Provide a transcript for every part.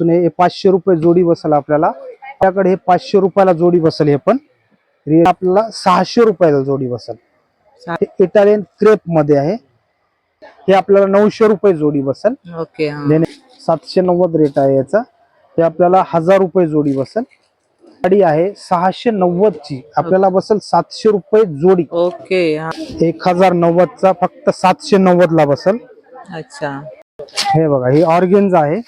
पासून हे पाचशे रुपये जोडी बसेल आपल्याला. आपल्याकडे हे पाचशे रुपयाला जोडी बसेल हे पण. आपल्याला सहाशे रुपयाला जोडी बसेल. इटालियन क्रेपमध्ये आहे. हे आपल्याला नऊशे रुपये जोडी बसेल. ओके सातशे नव्वद रेट आहे याचा. हे आपल्याला हजार रुपये जोडी बसेल. गाडी आहे सहाशे नव्वद ची. आपल्याला बसेल सातशे रुपये जोडी. ओके. एक हजार नव्वदचा फक्त सातशे नव्वद ला बसेल. अच्छा. हे बघा ही ऑर्गेन्झा आहे.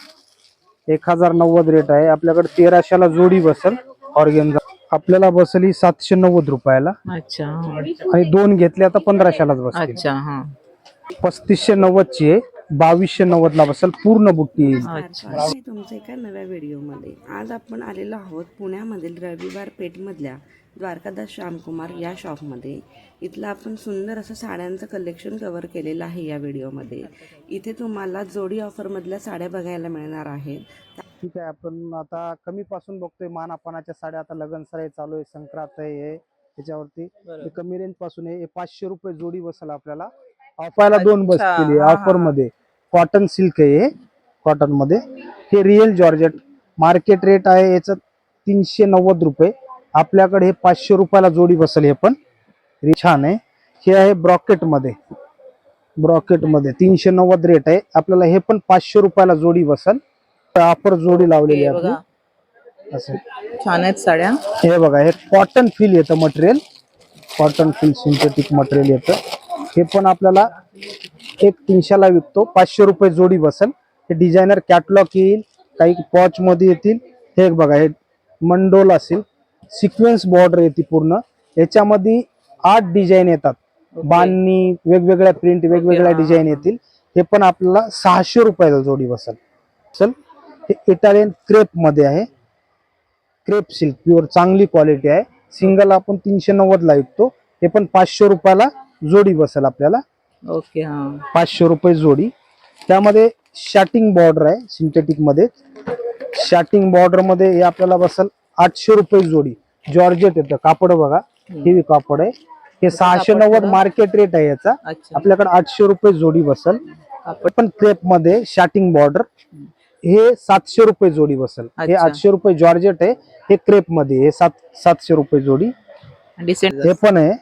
एक हजार नव्वद रेट आहे. आपल्याकडे तेराशेला जोडी बसेल ऑर्गेन्झा आपल्याला बसेल ही सातशे नव्वद रुपयाला. अच्छा. आणि दोन घेतल्या तर पंधराशेलाच बसतील. अच्छा हा. पस्तीसशे नव्वद ची आहे. बावीसशे नव्वद ला बसेल पूर्ण बुट्टी येईल. तुमचं एका नव्या व्हिडिओमध्ये आज आपण आलेलो आहोत पुण्यामधील रविवार पेठमधल्या द्वारकादास श्यामकुमार या शॉपमध्ये. इथलं आपण सुंदर असं साड्यांचं कलेक्शन कव्हर केलेलं आहे या व्हिडिओमध्ये. इथे तुम्हाला जोडी ऑफरमधल्या साड्या बघायला मिळणार आहेत. ठीक आहे आपण आता कमी पासून बघतोय मानापानाच्या साड्या. आता लगन सराई चालू आहे संक्रांत आहे त्याच्यावरती. कमी रेंजपासून आहे हे पाचशे रुपये जोडी बसेल आपल्याला. ऑफरला दोन हा. ऑफरमध्ये. कॉटन सिल्क आहे कॉटनमध्ये. हे रिअल जॉर्जेट मार्केट रेट आहे याचं तीनशे नव्वद रुपये. आपल्याकडे हे पाचशे रुपयाला जोडी बसेल हे पण. छान आहे. हे आहे ब्रॉकेटमध्ये. ब्रॉकेटमध्ये तीनशे नव्वद रेट आहे. आपल्याला हे पण पाचशे रुपयाला जोडी बसेल. ऑफर जोडी लावलेली आहे असं. छान आहेत साड्या. हे बघा हे कॉटन फील येतं material cotton feel synthetic material येतं. हे पण आपल्याला एक तीनशेला विकतो. पाचशे रुपये जोडी बसेल. हे डिझायनर कॅटलॉग येईल. काही पॉच मध्ये येतील. हे एक बघा हे मंडोल असेल. सिक्वेन्स बॉर्डर येते पूर्ण. याच्यामध्ये आठ डिझाईन येतात. बांधणी वेगवेगळ्या प्रिंट वेगवेगळ्या. डिझाईन येतील. हे पण आपल्याला सहाशे रुपयाला जोडी बसेल. चल. हे इटालियन क्रेपमध्ये आहे. क्रेप सिल्क प्युअर चांगली क्वालिटी आहे. सिंगल आपण तीनशे नव्वद ला विकतो. हे पण पाचशे रुपयाला जोडी बसेल आपल्याला. ओके हा. पाचशे रुपये जोडी. त्यामध्ये शॅटिंग बॉर्डर आहे सिंथेटिकमध्ये. शॅटिंग बॉर्डरमध्ये हे आपल्याला बसेल आठशे रुपये जोडी. जॉर्जेट येतं कापड बघा. हेवी कापड आहे. हे सहाशे नव्वद. मार्केट रेट आहे याचा. आपल्याकडे आठशे रुपये जोडी बसेल. पण क्रेपमध्ये शॅटिंग बॉर्डर हे सातशे रुपये जोडी बसेल. हे. आठशे रुपये जॉर्जेट आहे. हे क्रेपमध्ये हे सात सातशे रुपये जोडी. हे पण आहे.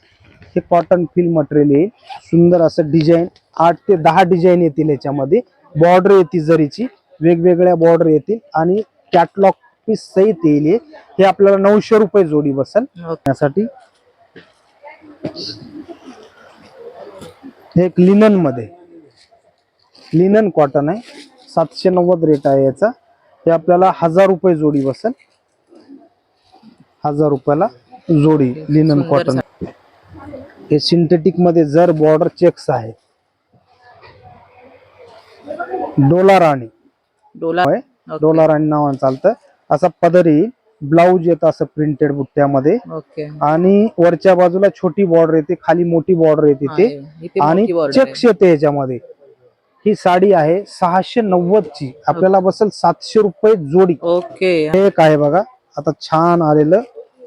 हे कॉटन फिल मटेरियल येईल सुंदर असं डिझाईन आठ ते दहा डिझाईन येतील याच्यामध्ये. बॉर्डर येतील जरीची वेगवेगळ्या बॉर्डर येतील आणि कॅटलॉग पीस सहित येईल हे. आपल्याला नऊशे रुपये जोडी बसेल. त्यासाठी हे एक लिननमध्ये. लिनन कॉटन आहे. सातशे नव्वद रेट आहे याचा. हे आपल्याला हजार रुपये जोडी बसेल. हजार रुपयाला जोडी लिनन कॉटन हे सिंथेटिकमध्ये जर बॉर्डर चेक्स आहे डोला राणी. डोला. डोला राणी नावानं चालतं. असा पदर ब्लाऊज येतं असं प्रिंटेड बुट्ट्यामध्ये. आणि वरच्या बाजूला छोटी बॉर्डर येते खाली मोठी बॉर्डर येते ते. आणि. चेक्स येते याच्यामध्ये ही साडी आहे सहाशे नव्वद ची आपल्याला बसेल सातशे रुपये जोडी. ओके. हे एक आहे बघा. आता छान आलेलं.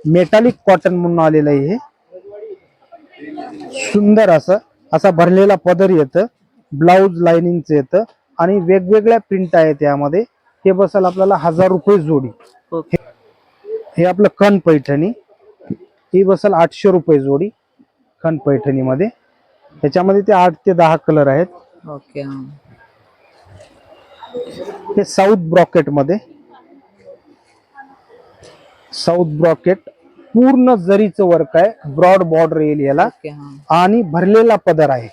मेटालिक कॉटन म्हणून आलेलं आहे हे. सुंदर असं असा भरलेला पदर येतं ब्लाऊज लाइनिंगचं येतं आणि वेगवेगळ्या प्रिंट आहेत यामध्ये. हे बसेल आपल्याला हजार रुपये जोडी. ओके. हे आपलं खण पैठणी. ही बसेल आठशे रुपये जोडी खण पैठणीमध्ये. ह्याच्यामध्ये ते आठ ते दहा कलर आहेत. ओके हा. हे साऊथ ब्रॉकेटमध्ये. साऊथ ब्रॉकेट पूर्ण जरीचं वर्क आहे ब्रॉड बॉर्डर येईल याला. आणि भरलेला पदर आहे.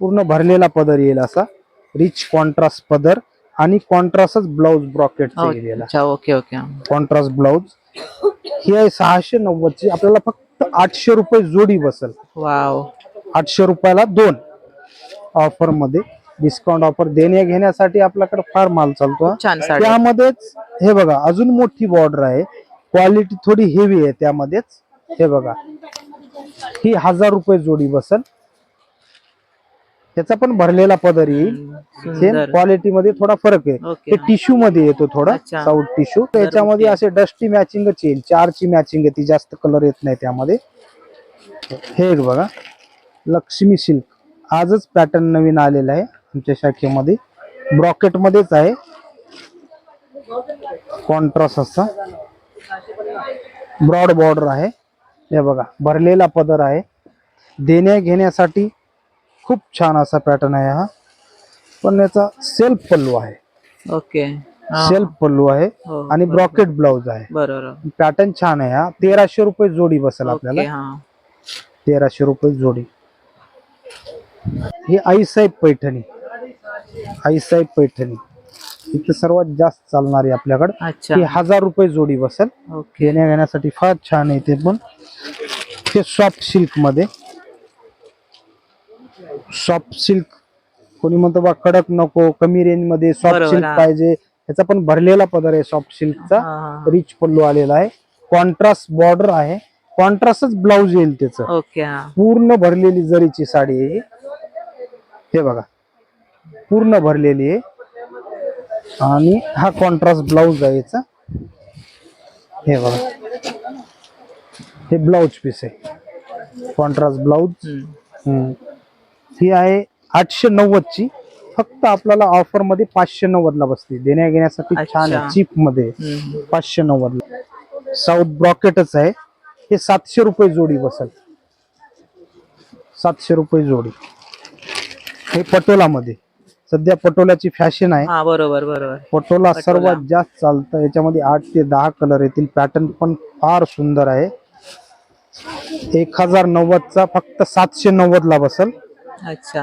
पूर्ण भरलेला पदर येईल असा. रिच कॉन्ट्रास्ट पदर आणि कॉन्ट्रास्टच blouse brocade okay okay. Contrast blouse ही. आहे सहाशे नव्वद ची आपल्याला फक्त आठशे रुपये जोडी बसेल. वाव आठशे रुपयाला दोन ऑफरमध्ये. डिस्काउंट ऑफर देण्या घेण्यासाठी आपल्याकडे फार माल चालतो त्यामध्येच हे बघा अजून मोठी बॉर्डर आहे. क्वालिटी थोडी हेवी आहे त्यामध्येच. हे बघा. ही हजार रुपये जोडी बसल. त्याचा पण भरलेला पदर येईल. सेम क्वालिटी मध्ये थोडा फरक आहे. ते टिश्यू मध्ये येतो थोडा. साऊथ टिश्यू त्याच्यामध्ये असे डस्टी मॅचिंगच येईल. चारची मॅचिंग आहे ती जास्त कलर येत नाही त्यामध्ये. हे एक बघा. लक्ष्मी सिल्क आजच पॅटर्न नवीन आलेला आहे आमच्या शाखेमध्ये. ब्रॉकेट मध्येच आहे. कॉन्ट्रास्ट असा. ब्रॉड बॉर्डर आहे. हे बघा भरलेला पदर आहे. देण्या घेण्यासाठी खूप छान असा पॅटर्न आहे हा. पण याचा सेल्फ पल्लू आहे. ओके. सेल्फ पल्लू आहे हो, आणि. ब्रॉकेट ब्लाउज आहे. बरोबर. पॅटर्न छान आहे हा. तेराशे रुपये जोडी बसेल आपल्याला. तेराशे रुपये जोडी. ही आईसाहेब पैठणी. आईसाहेब पैठणी. इथे सर्वात जास्त चालणारी आपल्याकडे अच्छा. ही हजार रुपये जोडी बसेल. घेण्या घेण्यासाठी फार छान आहे ते पण. ते सॉफ्ट सिल्कमध्ये. सॉफ्ट सिल्क कोणी म्हणतो बा कडक नको कमी रेंजमध्ये सॉफ्ट सिल्क. पाहिजे. याचा पण भरलेला पदर आहे सॉफ्ट सिल्कचा. रिच पल्लू आलेला आहे. कॉन्ट्रास्ट बॉर्डर आहे. कॉन्ट्रास्टच ब्लाऊज येईल त्याचं. पूर्ण भरलेली जरीची साडी आहे हे बघा. पूर्ण भरलेली आहे. आणि हा कॉन्ट्रास्ट ब्लाऊज आहे याचा. हे बघा. हे ब्लाऊज पीस आहे. Contrast blouse. ही आहे आठशे नव्वद ची फक्त आपल्याला ऑफरमध्ये पाचशे नव्वद ला बसते. देण्या घेण्यासाठी छान चीपमध्ये. पाचशे नव्वद ला साऊथ ब्रॉकेटच आहे. हे सातशे रुपये जोडी बसेल. सातशे रुपये जोडी. हे पटोलामध्ये. सध्या पटोलाची फॅशन आहे. हा बरोबर बरोबर. पटोला. सर्वात जास्त चालतं. याच्यामध्ये आठ ते दहा कलर येतील. पॅटर्न पण फार सुंदर आहे. एक हजार नव्वदचा फक्त सातशे नव्वद ला बसल. अच्छा.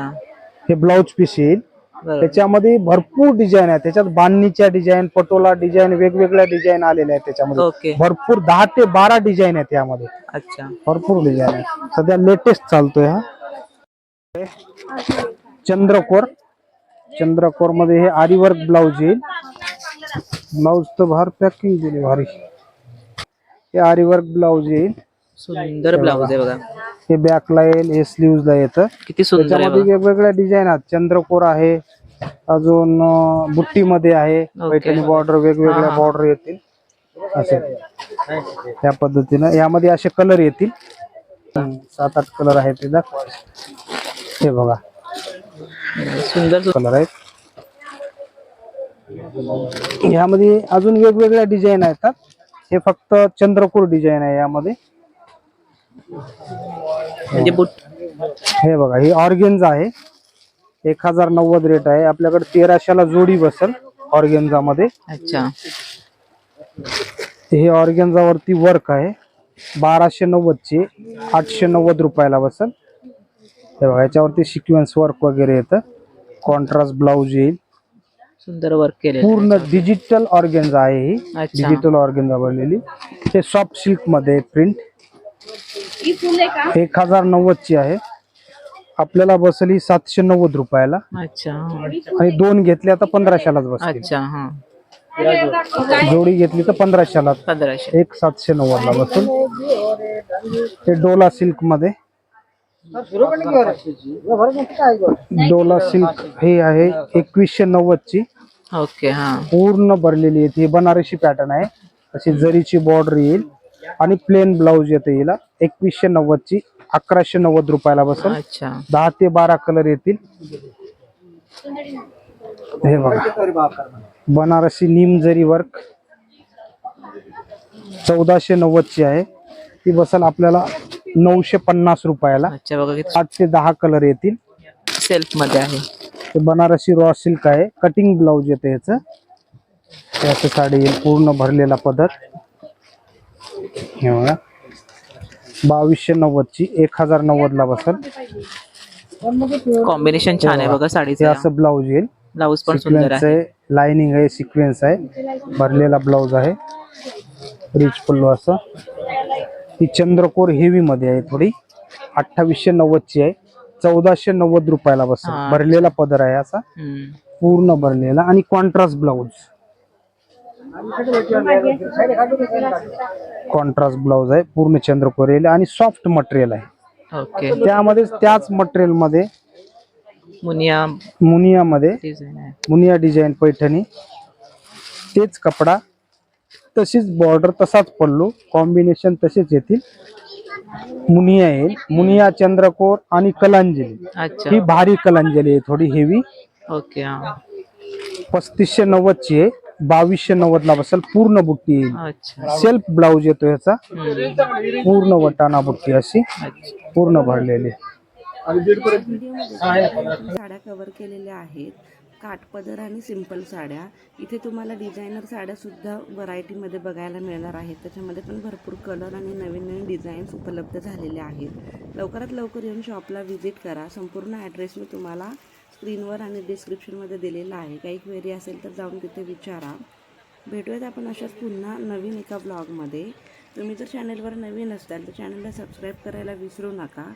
हे ब्लाऊज पीस येईल. त्याच्यामध्ये भरपूर डिझाईन आहे. त्याच्यात बांधणीच्या डिझाईन पटोला डिझाईन वेगवेगळ्या डिझाईन आलेल्या आहेत त्याच्यामध्ये. भरपूर दहा ते बारा डिझाईन आहेत यामध्ये. अच्छा. भरपूर डिझाईन आहे. सध्या लेटेस्ट चालतोय हा. चंद्रकोर. चंद्रकोरमध्ये हे आरीवर्क ब्लाऊज येईल. ब्लाऊज तर बाहेर पॅकिंग दिली भारी. हे आरीवर्क ब्लाऊज येईल. सुंदर ब्लाऊज आहे बघा. हे बॅकला येईल हे स्लीव्हला येतं. किती सुंदर आहे त्याच्यामध्ये बघा. वेगवेगळ्या डिझाईन आहेत. चंद्रकोर आहे अजून अं, बुट्टीमध्ये आहे. पैठणी बॉर्डर वेगवेगळ्या हा. बॉर्डर येतील. असे. त्या पद्धतीनं. यामध्ये असे कलर येतील. हम्म, सात आठ कलर आहेत ते दाखवा. हे बघा. सुंदर कलर आहेत. यामध्ये अजून वेगवेगळ्या डिझाईन आहेत हे. फक्त चंद्रकोर डिझाईन आहे यामध्ये. म्हणजे हे बघा ही ऑर्गेन्झा आहे. एक हजार नव्वद रेट आहे. आपल्याकडे तेराशेला जोडी बसल ऑर्गेन्झा मध्ये अच्छा. हे ऑर्गेन्झा वरती वर्क आहे. बाराशे नव्वद ची आठशे नव्वद रुपयाला बसल. हे बघा याच्यावरती सिक्वेन्स वर्क वगैरे येतं. कॉन्ट्रास्ट ब्लाऊज येईल. सुंदर वर्क केलेलं पूर्ण डिजिटल ऑर्गेन्झा आहे ही. डिजिटल ऑर्गेन्झा बनलेली. ते सॉफ्ट सिल्कमध्ये प्रिंट एक हजार नव्वद ची आहे. आपल्याला बसल ही सातशे नव्वद रुपयाला. अच्छा. आणि दोन घेतल्या तर पंधराशेलाच बसतील. अच्छा हा. जोडी घेतली तर पंधराशेला पंधराशे. एक सातशे नव्वद ला बसून हे डोला सिल्कमध्ये. डोला सिल्क हे आहे एकवीसशे नव्वद ची ओके हा. पूर्ण भरलेली आहे ही बनारसी पॅटर्न आहे. अशी जरीची बॉर्डर येईल. आणि प्लेन ब्लाऊज येते हिला. एकवीसशे नव्वद ची अकराशे नव्वद रुपयाला बसेल अच्छा. दहा ते बारा कलर येतील. हे बघा. बनारसी नीम जरी वर्क चौदाशे नव्वद ची आहे. ती बसल आपल्याला नऊशे पन्नास रुपयाला. अच्छा बघा किती आठ ते दहा कलर येतील. सेल्फमध्ये आहे. ते बनारसी रॉ सिल्क आहे. कटिंग ब्लाऊज येते याचं हे असं साडी येईल. पूर्ण भरलेला पदर. हे बघा. बावीसशे नव्वद ची एक हजार नव्वद ला बसल. कॉम्बिनेशन छान आहे बघा साडीचं. असं ब्लाऊज येईल. ब्लाऊज पण सुंदर सिक्वेन्स आहे. आहे. लाइनिंग आहे सिक्वेन्स आहे. भरलेला ब्लाऊज आहे. रिच पल्लू असं. ही चंद्रकोर हेवी मध्ये आहे थोडी. अठ्ठावीसशे नव्वद ची आहे. चौदाशे नव्वद रुपयाला बस. भरलेला पदर आहे असा. पूर्ण भरलेला आणि कॉन्ट्रास्ट ब्लाऊज कॉन्ट्रास्ट ब्लाऊज आहे. पूर्ण चंद्रकोर येईल आणि सॉफ्ट मटेरियल आहे. ओके त्यामध्ये त्याच मटेरियलमध्ये मुनिया मुनिया मध्ये डिझाईन आहे. मुनिया डिझाईन पैठणी. तेच कपडा तशीच बॉर्डर तसाच पल्लू कॉम्बिनेशन तसेच येतील. मुनिया येईल. मुनिया चंद्रकोर आणि कलांजली. ही भारी कलांजली आहे. थोडी हेवी ओके हा. पस्तीसशे नव्वद ची आहे. बावीसशे नव्वद ला बसेल. पूर्ण बुट्टी येईल. अच्छा. सेल्फ ब्लाऊज येतो याचा. पूर्ण वटाणा बुट्टी अशी. पूर्ण भरलेली. कव्हर केलेल्या आहेत काठपदर आणि सिंपल साड्या. इथे तुम्हाला डिझायनर साड्यासुद्धा व्हरायटीमध्ये बघायला मिळणार आहेत. त्याच्यामध्ये पण भरपूर कलर आणि नवीन नवीन डिझाईन्स उपलब्ध झालेले आहेत. लवकरात लवकर येऊन शॉपला व्हिजिट करा. संपूर्ण ॲड्रेस मी तुम्हाला स्क्रीनवर आणि डिस्क्रिप्शनमध्ये दिलेला आहे. काही क्वेरी असेल तर जाऊन तिथे विचारा. भेटूयात आपण अशाच पुन्हा नवीन एका ब्लॉगमध्ये. तुम्ही जर चॅनलवर नवीन असताल तर चॅनलला सबस्क्राईब करायला विसरू नका.